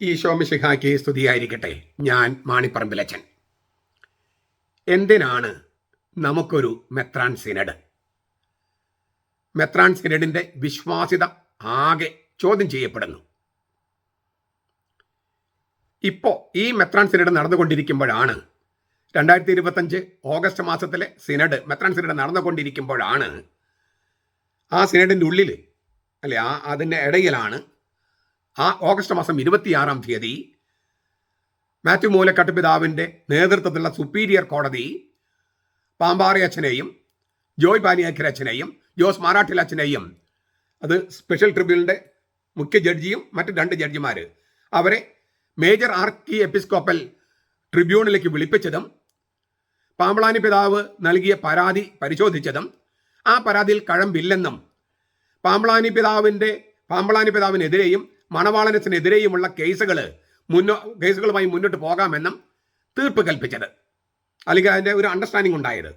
ഈശോമിശിഹായ്ക്ക് സ്തുതിയായിരിക്കട്ടെ. ഞാൻ മാണിപ്പറമ്പിലച്ചൻ. എന്തിനാണ് നമുക്കൊരു മെത്രാൻ സിനഡ്? മെത്രാൻ സിനഡിന്റെ വിശ്വാസ്യത ആകെ ചോദ്യം ചെയ്യപ്പെടുന്നു. ഇപ്പോ ഈ മെത്രാൻ സിനഡ് നടന്നുകൊണ്ടിരിക്കുമ്പോഴാണ് രണ്ടായിരത്തി ഇരുപത്തഞ്ച് ഓഗസ്റ്റ് മാസത്തിലെ സിനഡ് മെത്രാൻ സിനഡ് നടന്നുകൊണ്ടിരിക്കുമ്പോഴാണ് ആ സിനഡിന്റെ ഉള്ളിൽ അല്ലെ ആ അതിന്റെ ഇടയിലാണ് ആ ഓഗസ്റ്റ് മാസം ഇരുപത്തിയാറാം തീയതി മാത്യു മൂലക്കട്ട് പിതാവിന്റെ നേതൃത്വത്തിലുള്ള സുപ്പീരിയർ കോടതി പാമ്പാറി അച്ഛനെയും ജോയ് പാനിയാക്കർ അച്ഛനെയും ജോസ് മാറാട്ടിൽ അച്ഛനെയും അത് സ്പെഷ്യൽ ട്രിബ്യൂണലിന്റെ മുഖ്യ ജഡ്ജിയും മറ്റ് രണ്ട് ജഡ്ജിമാർ അവരെ മേജർ ആർക്കി എപ്പിസ്കോപ്പൽ ട്രിബ്യൂണലിലേക്ക് വിളിപ്പിച്ചതും പാമ്പളാനി പിതാവ് നൽകിയ പരാതി പരിശോധിച്ചതും ആ പരാതിയിൽ കഴമ്പില്ലെന്നും പാമ്പളാനി പിതാവിന്റെ പാമ്പളാനി പിതാവിനെതിരെയും മണവാളനത്തിനെതിരെയുമുള്ള കേസുകൾ മുന്നോ കേസുകളുമായി മുന്നോട്ട് പോകാമെന്നും തീർപ്പ് കൽപ്പിച്ചത്. അല്ലെങ്കിൽ അതിന്റെ ഒരു അണ്ടർസ്റ്റാൻഡിംഗ് ഉണ്ടായത്.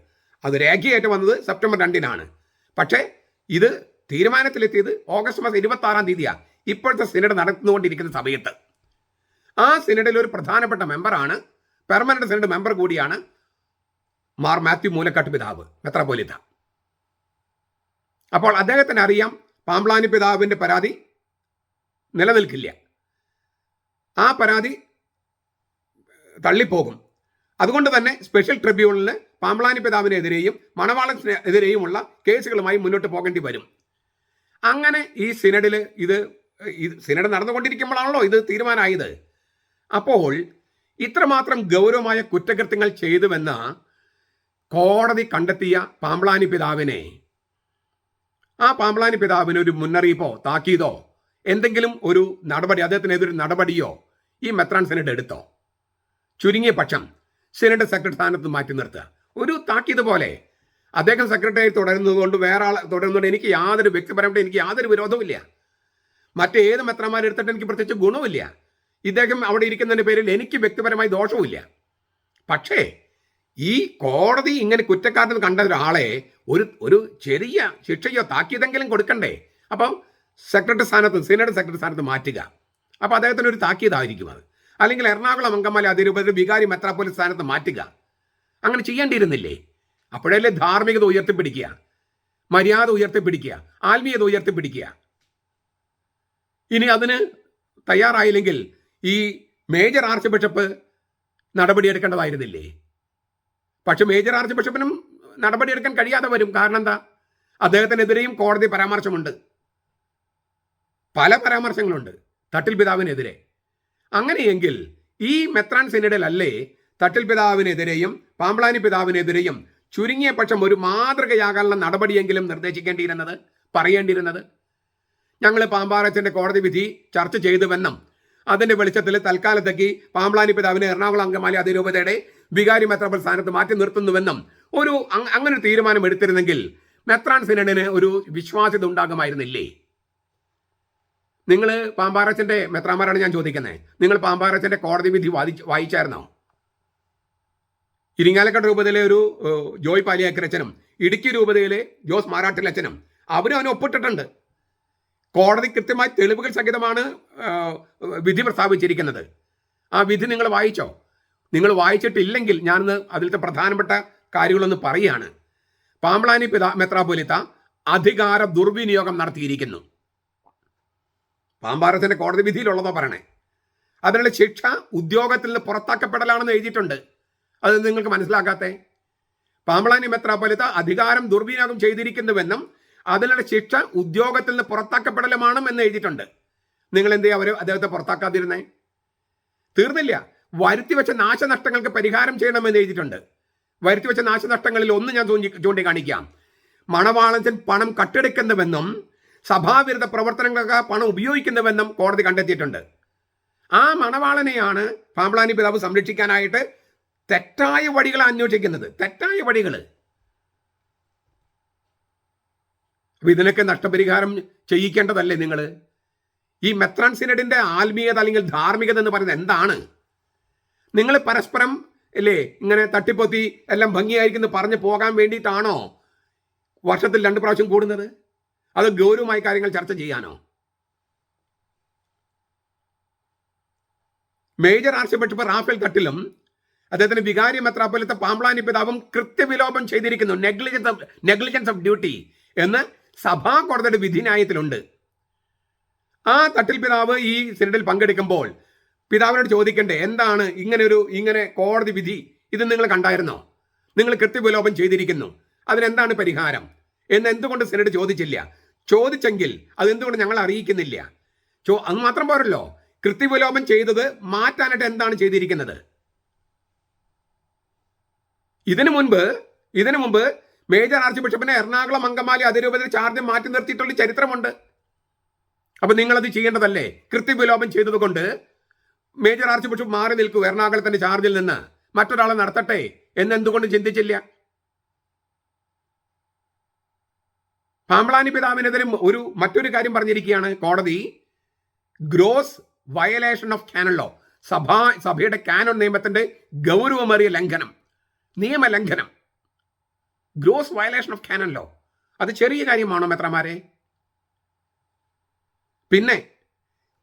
അത് രേഖയായിട്ട് വന്നത് സെപ്റ്റംബർ രണ്ടിനാണ്. പക്ഷേ ഇത് തീരുമാനത്തിലെത്തിയത് ഓഗസ്റ്റ് മാസം ഇരുപത്തി ആറാം തീയതിയാണ് ഇപ്പോഴത്തെ സിനഡ് നടന്നുകൊണ്ടിരിക്കുന്ന സമയത്ത്. ആ സിനഡിൽ ഒരു പ്രധാനപ്പെട്ട മെമ്പറാണ് പെർമനന്റ് സിനഡ് മെമ്പർ കൂടിയാണ് മാർ മാത്യു മൂലക്കാട്ട് പിതാവ് മെത്രാപോലിത്ത അപ്പോൾ അദ്ദേഹത്തിന് അറിയാം പാമ്പ്ലാനി പിതാവിന്റെ പരാതി നിലനിൽക്കില്ല. ആ പരാതി തള്ളിപ്പോകും. അതുകൊണ്ട് തന്നെ സ്പെഷ്യൽ ട്രിബ്യൂണലിന് പാമ്പളാനി പിതാവിനെതിരെയും മണവാളത്തിനെതിരെയുമുള്ള കേസുകളുമായി മുന്നോട്ട് പോകേണ്ടി വരും. അങ്ങനെ ഈ സിനഡിൽ ഇത് സിനഡ് നടന്നുകൊണ്ടിരിക്കുമ്പോഴാണല്ലോ ഇത് തീരുമാനമായത്. അപ്പോൾ ഇത്രമാത്രം ഗൗരവമായ കുറ്റകൃത്യങ്ങൾ ചെയ്തുവെന്ന കോടതി കണ്ടെത്തിയ പാമ്പളാനി പിതാവിനെ ആ പാമ്പളാനി പിതാവിന് ഒരു മുന്നറിയിപ്പോ താക്കീതോ എന്തെങ്കിലും ഒരു നടപടി അദ്ദേഹത്തിനെതിരെ നടപടിയോ ഈ മെത്രാൻ സെനറ്റ് എടുത്തോ? ചുരുങ്ങിയ പക്ഷം സെനറ്റ് സെക്രട്ടറി സ്ഥാനത്ത് മാറ്റി നിർത്തുക. ഒരു താക്കീത് പോലെ അദ്ദേഹം സെക്രട്ടറി തുടരുന്നതുകൊണ്ട് വേറെ ആൾ തുടരുന്നതുകൊണ്ട് എനിക്ക് യാതൊരു വ്യക്തിപരമായിട്ട് എനിക്ക് യാതൊരു വിരോധവുമില്ല. മറ്റേത് മെത്രന്മാരെ എടുത്തിട്ട് എനിക്ക് പ്രത്യേകിച്ച് ഗുണമില്ല ഇദ്ദേഹം അവിടെ ഇരിക്കുന്നതിന്റെ പേരിൽ എനിക്ക് വ്യക്തിപരമായി ദോഷവുമില്ല. പക്ഷേ ഈ കോടതി ഇങ്ങനെ കുറ്റക്കാരനെന്ന് കണ്ട ഒരാളെ ഒരു ഒരു ചെറിയ ശിക്ഷയോ താക്കീതെങ്കിലും കൊടുക്കണ്ടേ? അപ്പം സെക്രട്ടറി സ്ഥാനത്ത് സീനിയർ സെക്രട്ടറി സ്ഥാനത്ത് മാറ്റുക. അപ്പോൾ അദ്ദേഹത്തിന് ഒരു താക്കീതായിരിക്കും അത്. അല്ലെങ്കിൽ എറണാകുളം അങ്കമാലി അതിരൂപതയുടെ വികാരി മെത്രാപ്പോലി സ്ഥാനത്ത് മാറ്റുക. അങ്ങനെ ചെയ്യേണ്ടിയിരുന്നില്ലേ? അപ്പോഴല്ലേ ധാർമ്മികത ഉയർത്തിപ്പിടിക്കുക. മര്യാദ ഉയർത്തിപ്പിടിക്കുക. ആത്മീയത ഉയർത്തിപ്പിടിക്കുക. ഇനി അതിന് തയ്യാറായില്ലെങ്കിൽ ഈ മേജർ ആർച്ച് ബിഷപ്പ് നടപടിയെടുക്കേണ്ടതായിരുന്നില്ലേ? പക്ഷെ മേജർ ആർച്ച് ബിഷപ്പിനും നടപടിയെടുക്കാൻ കഴിയാതെ വരും. കാരണം എന്താ? അദ്ദേഹത്തിനെതിരെയും കോടതി പരാമർശമുണ്ട്. പല പരാമർശങ്ങളുണ്ട്. തട്ടിൽ പിതാവിനെതിരെ. അങ്ങനെയെങ്കിൽ ഈ മെത്രാൻ സിനഡിലല്ലേ തട്ടിൽ പിതാവിനെതിരെയും പാമ്പ്ളാനി പിതാവിനെതിരെയും ചുരുങ്ങിയ പക്ഷം ഒരു മാതൃകയാകാനുള്ള നടപടിയെങ്കിലും നിർദ്ദേശിക്കേണ്ടിയിരുന്നത് പറയേണ്ടിയിരുന്നത്? ഞങ്ങൾ പാമ്പാറച്ചന്റെ കോടതി വിധി ചർച്ച ചെയ്തുവെന്നും അതിന്റെ വെളിച്ചത്തിൽ തൽക്കാലത്തേക്ക് പാമ്പ്ളാനി പിതാവിനെ എറണാകുളം അങ്കമാലി അതിരൂപതയുടെ വികാരി മെത്രാപ്പൽ സ്ഥാനത്ത് മാറ്റി നിർത്തുന്നുവെന്നും ഒരു അങ്ങനെ ഒരു തീരുമാനം എടുത്തിരുന്നെങ്കിൽ മെത്രാൻ സിനഡിന് ഒരു വിശ്വാസ്യത ഉണ്ടാകുമായിരുന്നില്ലേ? നിങ്ങൾ പാമ്പാറച്ചന്റെ മെത്രാമാരാണ് ഞാൻ ചോദിക്കുന്നത് നിങ്ങൾ പാമ്പാറച്ചന്റെ കോടതി വിധി വാദിച്ച് വായിച്ചായിരുന്നോ? ഇരിങ്ങാലക്കട രൂപതയിലെ ഒരു ജോയ് പാലിയാക്കരച്ചനും ഇടുക്കി രൂപതയിലെ ജോസ് മാരാട്ടിലച്ചനും അവരും അവനെ ഒപ്പിട്ടിട്ടുണ്ട്. കോടതി കൃത്യമായി തെളിവുകൾ സഹിതമാണ് വിധി പ്രസ്താവിച്ചിരിക്കുന്നത്. ആ വിധി നിങ്ങൾ വായിച്ചോ? നിങ്ങൾ വായിച്ചിട്ടില്ലെങ്കിൽ ഞാനിന്ന് അതിലത്തെ പ്രധാനപ്പെട്ട കാര്യങ്ങളൊന്ന് പറയുകയാണ്. പാമ്പളാനി പിതാ മെത്രാപൊലിത്ത അധികാര ദുർവിനിയോഗം നടത്തിയിരിക്കുന്നു. പാമ്പാറത്തിന്റെ കോടതി വിധിയിലുള്ളതോ പറയണേ. അതിനുള്ള ശിക്ഷ ഉദ്യോഗത്തിൽ നിന്ന് പുറത്താക്കപ്പെടലാണെന്ന് എഴുതിയിട്ടുണ്ട്. അത് നിങ്ങൾക്ക് മനസ്സിലാക്കാത്തേ? പാമ്പളാനി മെത്രാപ്പൊലിത്ത അധികാരം ദുർവിനിയോഗം ചെയ്തിരിക്കുന്നുവെന്നും അതിനുള്ള ശിക്ഷ ഉദ്യോഗത്തിൽ നിന്ന് പുറത്താക്കപ്പെടലുമാണ് എന്ന് എഴുതിയിട്ടുണ്ട്. നിങ്ങൾ എന്ത് അവർ അദ്ദേഹത്തെ പുറത്താക്കാതിരുന്നേ? തീർന്നില്ല. വരുത്തി വെച്ച നാശനഷ്ടങ്ങൾക്ക് പരിഹാരം ചെയ്യണമെന്ന് എഴുതിയിട്ടുണ്ട്. വരുത്തി വെച്ച നാശനഷ്ടങ്ങളിൽ ഒന്ന് ഞാൻ ചൂണ്ടിക്കാണിക്കാം. മണവാളത്തിൽ പണം കട്ടെടുക്കുന്നുവെന്നും സഭാവിരുദ്ധ പ്രവർത്തനങ്ങൾക്ക് പണം ഉപയോഗിക്കുന്നുവെന്നും കോടതി കണ്ടെത്തിയിട്ടുണ്ട്. ആ മണവാളനെയാണ് പാമ്പളാനി പിതാവ് സംരക്ഷിക്കാനായിട്ട് തെറ്റായ വഴികൾ അന്വേഷിക്കുന്നത്. തെറ്റായ വഴികൾ. അപ്പൊ ഇതിനൊക്കെ നഷ്ടപരിഹാരം ചെയ്യിക്കേണ്ടതല്ലേ നിങ്ങൾ ഈ മെത്രാൻ സിനഡിന്റെ ആത്മീയത അല്ലെങ്കിൽ ധാർമ്മികത എന്ന് പറയുന്നത് എന്താണ്? നിങ്ങൾ പരസ്പരം അല്ലേ ഇങ്ങനെ തട്ടിപ്പൊത്തി എല്ലാം ഭംഗിയായിരിക്കുന്നു പറഞ്ഞു പോകാൻ വേണ്ടിയിട്ടാണോ വർഷത്തിൽ രണ്ട് പ്രാവശ്യം കൂടുന്നത്? അത് ഗൗരവമായി കാര്യങ്ങൾ ചർച്ച ചെയ്യാനോ? മേജർ ആർച്ച് റാഫേൽ തട്ടിലും അദ്ദേഹത്തിന് വികാരി മെത്രാപ്പൊലിത്തെ പാമ്പ്ലാനി പിതാവും കൃത്യവിലോപം ചെയ്തിരിക്കുന്നു. Negligence of negligence of duty എന്ന് സഭാ കോടതിയുടെ വിധിന്യായത്തിലുണ്ട്. ആ തട്ടിൽ പിതാവ് ഈ സിനഡിൽ പങ്കെടുക്കുമ്പോൾ പിതാവിനോട് ചോദിക്കണ്ടേ എന്താണ് ഇങ്ങനെ ഒരു ഇങ്ങനെ കോടതി വിധി? ഇത് നിങ്ങൾ കണ്ടായിരുന്നോ? നിങ്ങൾ കൃത്യവിലോപം ചെയ്തിരിക്കുന്നു. അതിനെന്താണ് പരിഹാരം? എന്ന് എന്തുകൊണ്ട് സിനഡ് ചോദിച്ചില്ല? ചോദിച്ചെങ്കിൽ അതെന്തുകൊണ്ട് ഞങ്ങൾ അറിയിക്കുന്നില്ല? ചോ അത് മാത്രം പോരല്ലോ. കൃത്യവിലോപം ചെയ്തത് മാറ്റാനായിട്ട് എന്താണ് ചെയ്തിരിക്കുന്നത്? ഇതിനു മുൻപ് ഇതിനു മുമ്പ് മേജർ ആർച്ച് ബിഷപ്പിനെ എറണാകുളം അങ്കമാലി അതിരൂപത ചാർജ് മാറ്റി നിർത്തിയിട്ടുള്ള ചരിത്രമുണ്ട്. അപ്പൊ നിങ്ങളത് ചെയ്യേണ്ടതല്ലേ? കൃത്യവിലോപം ചെയ്തതുകൊണ്ട് മേജർ ആർച്ച് ബിഷപ്പ് മാറി നിൽക്കൂ എറണാകുളത്തിന്റെ ചാർജിൽ നിന്ന്. മറ്റൊരാളെ നടത്തട്ടെ എന്ന് എന്തുകൊണ്ട് ചിന്തിച്ചില്ല? പാമ്പ്ളാനി പിതാവിനെതിരെ ഒരു മറ്റൊരു കാര്യം പറഞ്ഞിരിക്കുകയാണ് കോടതി. Gross violation of canon law. സഭാ സഭയുടെ കാനൺ നിയമത്തിന്റെ ഗൗരവമേറിയ ലംഘനം. നിയമലംഘനം. Gross violation of canon law. അത് ചെറിയ കാര്യമാണോ മെത്രമാരെ പിന്നെ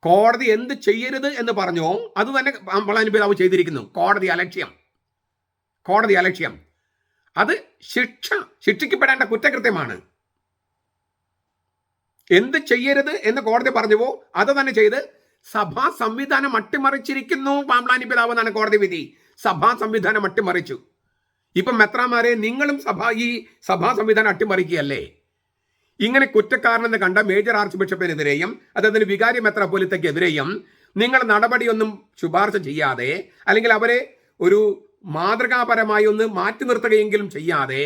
കോടതി എന്ത് ചെയ്യരുത് എന്ന് പറഞ്ഞോ അത് തന്നെ പാമ്പളാനി പിതാവ് ചെയ്തിരിക്കുന്നു. കോടതി അലക്ഷ്യം. കോടതി അലക്ഷ്യം. അത് ശിക്ഷ ശിക്ഷിക്കപ്പെടേണ്ട കുറ്റകൃത്യമാണ്. എന്ത് ചെയ്യരുത് എന്ന് കോടതി പറഞ്ഞുവോ അത് തന്നെ ചെയ്ത് സഭാ സംവിധാനം അട്ടിമറിച്ചിരിക്കുന്നു പാമ്പ്ലാനി പിതാവ് എന്നാണ് കോടതി വിധി. സഭാ സംവിധാനം അട്ടിമറിച്ചു. ഇപ്പം മെത്രാമാരെ നിങ്ങളും സഭാ ഈ സഭാ സംവിധാനം അട്ടിമറിക്കുകയല്ലേ? ഇങ്ങനെ കുറ്റക്കാരനെന്ന് കണ്ട മേജർ ആർച്ച് ബിഷപ്പിനെതിരെയും അദ്ദേഹത്തിന് വികാരി മെത്രാപോലിത്തക്കെതിരെയും നിങ്ങൾ നടപടിയൊന്നും ശുപാർശ ചെയ്യാതെ അല്ലെങ്കിൽ അവരെ ഒരു മാതൃകാപരമായി ഒന്ന് മാറ്റി നിർത്തുകയെങ്കിലും ചെയ്യാതെ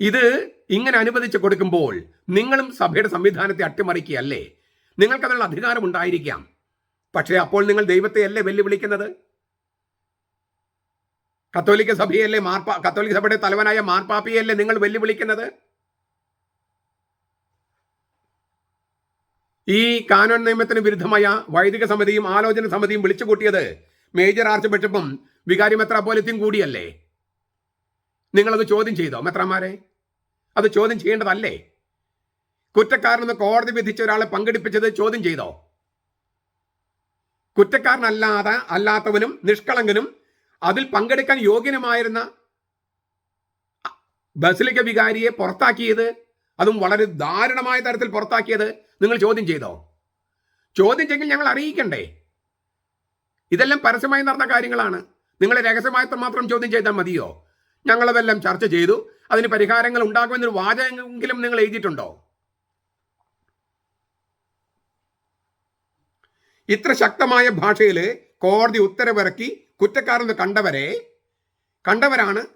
ഇത് ഇങ്ങനെ അനുവദിച്ച് കൊടുക്കുമ്പോൾ നിങ്ങളും സഭയുടെ സംവിധാനത്തെ അട്ടിമറിക്കുകയല്ലേ? നിങ്ങൾക്കതിനുള്ള അധികാരം ഉണ്ടായിരിക്കാം. പക്ഷേ അപ്പോൾ നിങ്ങൾ ദൈവത്തെ അല്ലേ വെല്ലുവിളിക്കുന്നത്? കത്തോലിക്ക സഭയല്ലേ മാർപ്പാ കത്തോലിക്ക സഭയുടെ തലവനായ മാർപ്പാപ്പിയല്ലേ നിങ്ങൾ വെല്ലുവിളിക്കുന്നത്? ഈ കാനോൻ നിയമത്തിന് വിരുദ്ധമായ വൈദിക സമിതിയും ആലോചന സമിതിയും വിളിച്ചുകൂട്ടിയത് മേജർ ആർച്ച് ബിഷപ്പും വികാരി മെത്രാപോലിത്തും കൂടിയല്ലേ? നിങ്ങളത് ചോദ്യം ചെയ്തോ മെത്രാമാരെ അത് ചോദ്യം ചെയ്യേണ്ടതല്ലേ? കുറ്റക്കാരനെന്ന് കോടതി വിധിച്ച ഒരാളെ പങ്കെടുപ്പിച്ചത് ചോദ്യം ചെയ്തോ? കുറ്റക്കാരനല്ലാതെ അല്ലാത്തവനും നിഷ്കളങ്കനും അതിൽ പങ്കെടുക്കാൻ യോഗ്യനുമായിരുന്ന ബസിലിക്ക വികാരിയെ പുറത്താക്കിയത് അതും വളരെ ദാരുണമായ തരത്തിൽ പുറത്താക്കിയത് നിങ്ങൾ ചോദ്യം ചെയ്തോ? ചോദ്യം ചെയ്യെങ്കിൽ ഞങ്ങൾ അറിയിക്കണ്ടേ? ഇതെല്ലാം പരസ്യമായി നടന്ന കാര്യങ്ങളാണ്. നിങ്ങൾ രഹസ്യമായി മാത്രം ചോദ്യം ചെയ്താൽ മതിയോ? ഞങ്ങളതെല്ലാം ചർച്ച ചെയ്തു. അതിന് പരിഹാരങ്ങൾ ഉണ്ടാകുമെന്നൊരു വാചകമെങ്കിലും നിങ്ങൾ എഴുതിയിട്ടുണ്ടോ? ഇത്ര ശക്തമായ ഭാഷയിൽ കോടതി ഉത്തരവിറക്കി കുറ്റക്കാരെന്ന് കണ്ടവരെ കണ്ടവരാണ്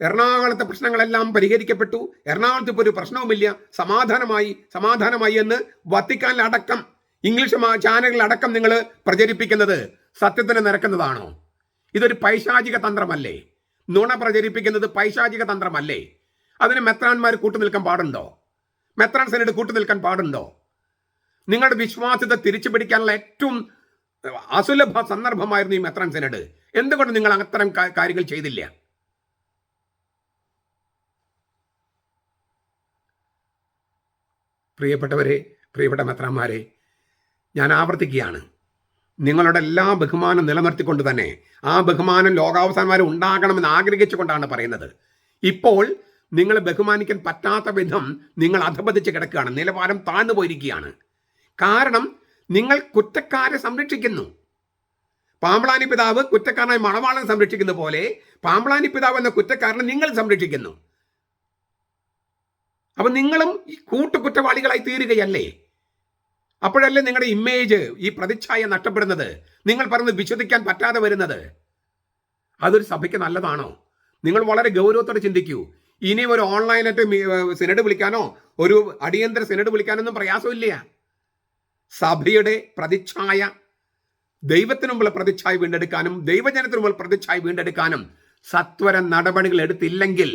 എറണാകുളത്തെ പ്രശ്നങ്ങളെല്ലാം പരിഹരിക്കപ്പെട്ടു. എറണാകുളത്ത് ഇപ്പോൾ ഒരു പ്രശ്നവുമില്ല. സമാധാനമായി സമാധാനമായി എന്ന് വത്തിക്കാനിലടക്കം ഇംഗ്ലീഷ് ചാനലുകളടക്കം നിങ്ങൾ പ്രചരിപ്പിക്കുന്നത് സത്യത്തിന് നിരക്കുന്നതാണോ? ഇതൊരു പൈശാചിക തന്ത്രമല്ലേ? നുണ പ്രചരിപ്പിക്കുന്നത് പൈശാചിക തന്ത്രമല്ലേ? അതിന് മെത്രാന്മാർ കൂട്ടുനിൽക്കാൻ പാടുണ്ടോ? മെത്രാൻ സെനറ്റ് കൂട്ടുനിൽക്കാൻ പാടുണ്ടോ? നിങ്ങളുടെ വിശ്വാസ്യത തിരിച്ചു പിടിക്കാനുള്ള ഏറ്റവും അസുലഭ സന്ദർഭമായിരുന്നു ഈ മെത്രാൻ സെനഡ് എന്തുകൊണ്ട് നിങ്ങൾ അത്തരം കാര്യങ്ങൾ ചെയ്തില്ല? പ്രിയപ്പെട്ടവരെ പ്രിയപ്പെട്ട മെത്രാന്മാരെ ഞാൻ ആവർത്തിക്കുകയാണ്. നിങ്ങളുടെ എല്ലാ ബഹുമാനം നിലനിർത്തിക്കൊണ്ട് തന്നെ ആ ബഹുമാനം ലോകാവസാനം ഉണ്ടാകണമെന്ന് ആഗ്രഹിച്ചുകൊണ്ടാണ് പറയുന്നത്. ഇപ്പോൾ നിങ്ങൾ ബഹുമാനിക്കാൻ പറ്റാത്ത വിധം നിങ്ങൾ അധപതിച്ച് കിടക്കുകയാണ്. നിലവാരം താഴ്ന്നു പോയിരിക്കുകയാണ്. കാരണം നിങ്ങൾ കുറ്റക്കാരെ സംരക്ഷിക്കുന്നു. പാമ്പളാനി പിതാവ് കുറ്റക്കാരനായ മണവാളനെ സംരക്ഷിക്കുന്ന പോലെ പാമ്പളാനി പിതാവ് എന്ന കുറ്റക്കാരനെ നിങ്ങൾ സംരക്ഷിക്കുന്നു. അപ്പൊ നിങ്ങളും ഈ കൂട്ടുകുറ്റവാളികളായി തീരുകയല്ലേ? അപ്പോഴല്ലേ നിങ്ങളുടെ ഇമേജ് ഈ പ്രതിച്ഛായ നഷ്ടപ്പെടുന്നത്? നിങ്ങൾ പറഞ്ഞ് വിശ്വസിക്കാൻ പറ്റാതെ വരുന്നത്. അതൊരു സഭയ്ക്ക് നല്ലതാണോ? നിങ്ങൾ വളരെ ഗൗരവത്തോടെ ചിന്തിക്കൂ. ഇനി ഒരു ഓൺലൈനായിട്ട് സിനഡ് വിളിക്കാനോ ഒരു അടിയന്തര സിനഡ് വിളിക്കാനൊന്നും പ്രയാസമില്ല. സഭയുടെ പ്രതിച്ഛായ ദൈവത്തിനു മുമ്പുള്ള പ്രതിച്ഛായ വീണ്ടെടുക്കാനും ദൈവജനത്തിനു മുമ്പ് പ്രതിച്ഛായ വീണ്ടെടുക്കാനും സത്വര നടപടികൾ എടുത്തില്ലെങ്കിൽ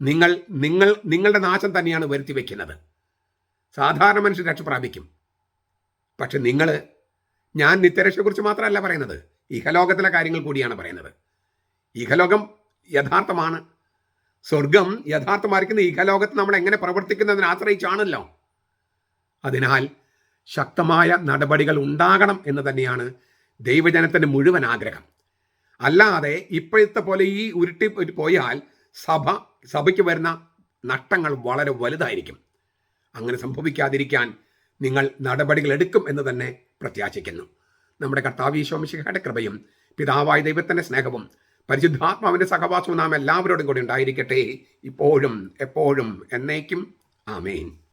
നിങ്ങൾ നിങ്ങൾ നിങ്ങളുടെ നാശം തന്നെയാണ് വരുത്തി വെക്കുന്നത് സാധാരണ മനുഷ്യൻ രക്ഷ പ്രാപിക്കും. പക്ഷെ നിങ്ങൾ ഞാൻ നിത്യരക്ഷയെക്കുറിച്ച് മാത്രമല്ല പറയുന്നത്. ഇഹലോകത്തിലെ കാര്യങ്ങൾ കൂടിയാണ് പറയുന്നത്. ഇഹലോകം യഥാർത്ഥമാണ്. സ്വർഗം യഥാർത്ഥമായിരിക്കുന്ന ഇഹലോകത്ത് നമ്മൾ എങ്ങനെ പ്രവർത്തിക്കുന്നതിനെ ആശ്രയിച്ചാണല്ലോ. അതിനാൽ ശക്തമായ നടപടികൾ ഉണ്ടാകണം എന്ന് തന്നെയാണ് ദൈവജനത്തിന്റെ മുഴുവൻ ആഗ്രഹം. അല്ലാതെ ഇപ്പോഴത്തെ പോലെ ഈ ഉരുട്ടി പോയാൽ സഭ സഭയ്ക്ക് വരുന്ന നഷ്ടങ്ങൾ വളരെ വലുതായിരിക്കും. അങ്ങനെ സംഭവിക്കാതിരിക്കാൻ നിങ്ങൾ നടപടികൾ എടുക്കും എന്ന് തന്നെ പ്രത്യാശിക്കുന്നു. നമ്മുടെ കർത്താവീശോമിശിഖയുടെ കൃപയും പിതാവായ ദൈവത്തിന്റെ സ്നേഹവും പരിശുദ്ധാത്മാവിന്റെ സഹവാസവും നാം എല്ലാവരോടും കൂടി ഉണ്ടായിരിക്കട്ടെ. ഇപ്പോഴും എപ്പോഴും എന്നേക്കും. ആമേൻ.